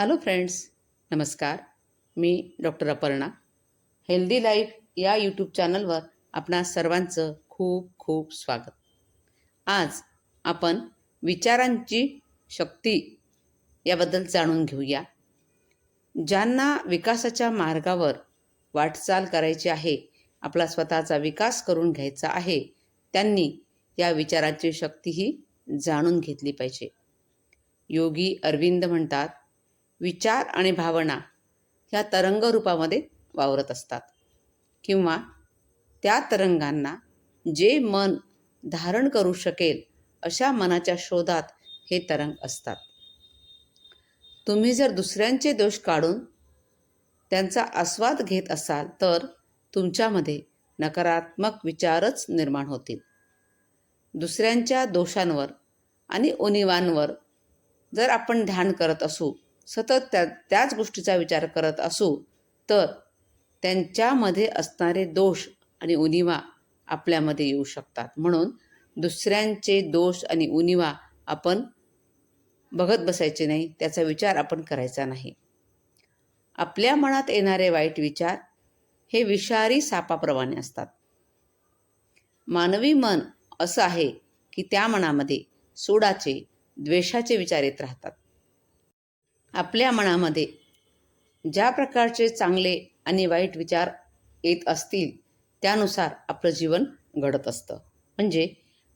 Hello friends नमस्कार. मी doctor Aparna. Healthy life या यूट्यूब चॅनलवर आपणा सर्वांचं खूप खूप स्वागत. आज आपण विचारांची शक्ती याबद्दल जाणून घेऊया. ज्यांना विकासाच्या मार्गावर वाटचाल करायची आहे आपला स्वतःचा विकास करून घ्यायचा आहे त्यांनी या विचारांची शक्तीही जाणून घेतली पाहिजे. योगी अरविंद म्हणतात विचार आणि भावना ह्या तरंगरूपामध्ये वावरत असतात. किंवा त्या तरंगांना जे मन धारण करू शकेल अशा मनाच्या शोधात हे तरंग असतात. तुम्ही जर दुसऱ्यांचे दोष काढून त्यांचा आस्वाद घेत असाल तर तुमच्यामध्ये नकारात्मक विचारच निर्माण होतील. दुसऱ्यांच्या दोषांवर आणि उणिवांवर जर आपण ध्यान करत असू सतत त्या त्याच गोष्टीचा विचार करत असू तर त्यांच्यामध्ये असणारे दोष आणि उणिवा आपल्यामध्ये येऊ शकतात. म्हणून दुसऱ्यांचे दोष आणि उणिवा आपण बघत बसायचे नाही त्याचा विचार आपण करायचा नाही. आपल्या मनात येणारे वाईट विचार हे विषारी सापाप्रमाणे असतात. मानवी मन असं आहे की त्या मनामध्ये सोडाचे द्वेषाचे विचार येत राहतात. आपल्या मनामध्ये ज्या प्रकारचे चांगले आणि वाईट विचार येत असतील त्यानुसार आपलं जीवन घडत असतं. म्हणजे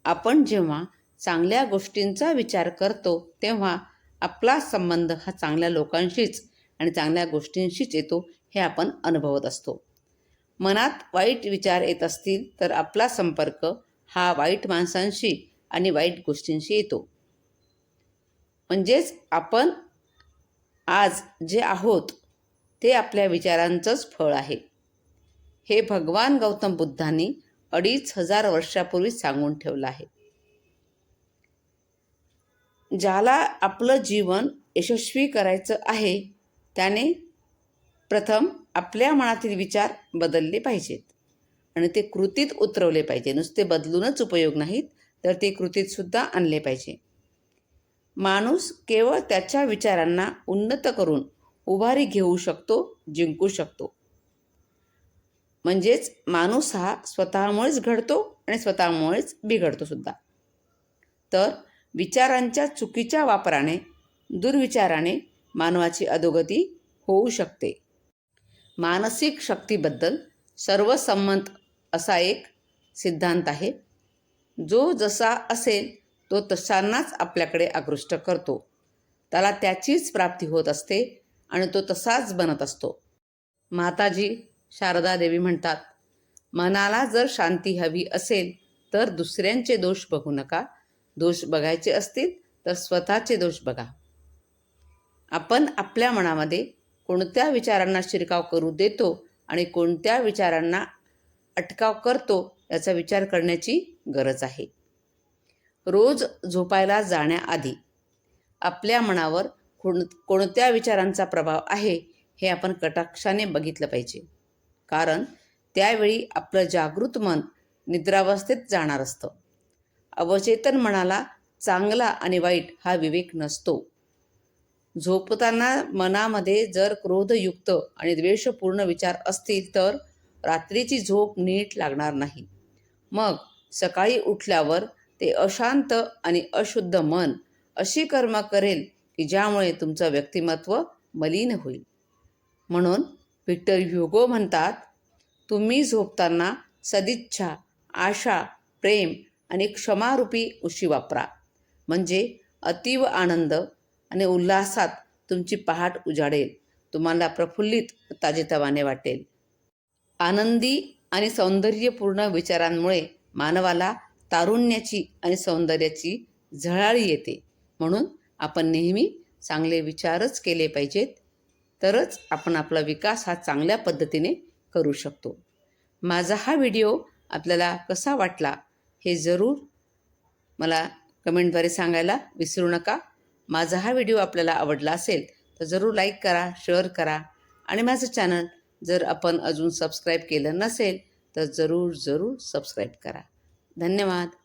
आपण जेव्हा चांगल्या गोष्टींचा विचार करतो तेव्हा आपला संबंध हा चांगल्या लोकांशीच आणि चांगल्या गोष्टींशीच येतो हे आपण अनुभवत असतो. मनात वाईट विचार येत असतील तर आपला संपर्क हा वाईट माणसांशी आणि वाईट गोष्टींशी येतो. म्हणजेच आपण आज जे आहोत ते आपल्या विचारांचंच फळ आहे. हे भगवान गौतम बुद्धांनी अडीच हजार वर्षापूर्वी सांगून ठेवलं आहे. ज्याला आपलं जीवन यशस्वी करायचं आहे त्याने प्रथम आपल्या मनातील विचार बदलले पाहिजेत आणि ते कृतीत उतरवले पाहिजे. नुसते बदलूनच उपयोग नाहीत तर ते कृतीतसुद्धा आणले पाहिजे. माणूस केवळ त्याच्या विचारांना उन्नत करून उभारी घेऊ शकतो जिंकू शकतो. म्हणजेच माणूस हा स्वतःमुळेच घडतो आणि स्वतःमुळेच बिघडतो सुद्धा. तर विचारांच्या चुकीच्या वापराने दुर्विचाराने मानवाची अधोगती होऊ शकते. मानसिक शक्तीबद्दल सर्वसंमत असा एक सिद्धांत आहे. जो जसा असेल तो तशांनाच आपल्याकडे आकृष्ट करतो. त्याला त्याचीच प्राप्ती होत असते आणि तो तसाच बनत असतो. माताजी शारदा देवी म्हणतात मनाला जर शांती हवी असेल तर दुसऱ्यांचे दोष बघू नका. दोष बघायचे असतील तर स्वतःचे दोष बघा. आपण आपल्या मनामध्ये कोणत्या विचारांना शिरकाव करू देतो आणि कोणत्या विचारांना अटकाव करतो याचा विचार करण्याची गरज आहे. रोज झोपायला जाण्याआधी आपल्या मनावर कोण कोणत्या विचारांचा प्रभाव आहे हे आपण कटाक्षाने बघितलं पाहिजे. कारण त्यावेळी आपलं जागृत मन निद्रावस्थेत जाणार असतं. अवचेतन मनाला चांगला आणि वाईट हा विवेक नसतो. झोपताना मनामध्ये जर क्रोधयुक्त आणि द्वेषपूर्ण विचार असतील तर रात्रीची झोप नीट लागणार नाही. मग सकाळी उठल्यावर ते अशांत आणि अशुद्ध मन अशी कर्म करेल की ज्यामुळे तुमचं व्यक्तिमत्व मलिन होईल. म्हणून व्हिक्टर ह्युगो म्हणतात तुम्ही झोपताना सदिच्छा आशा प्रेम आणि क्षमारूपी उशी वापरा. म्हणजे अतीव आनंद आणि उल्हासात तुमची पहाट उजाडेल. तुम्हाला प्रफुल्लित ताजेतवाने वाटेल. आनंदी आणि सौंदर्यपूर्ण विचारांमुळे मानवाला तारुण्याची आणि सौंदर्याची झळाळी येते. म्हणून आपण नेहमी चांगले विचारच केले पाहिजेत. तरच आपण आपला विकास हा चांगल्या पद्धतीने करू शकतो. माझा हा व्हिडिओ आपल्याला कसा वाटला हे जरूर मला कमेंटद्वारे सांगायला विसरू नका. माझा हा व्हिडिओ आपल्याला आवडला असेल तर जरूर लाईक करा शेअर करा आणि माझं चॅनल जर आपण अजून सबस्क्राईब केलं नसेल तर जरूर जरूर सबस्क्राईब करा. धन्यवाद.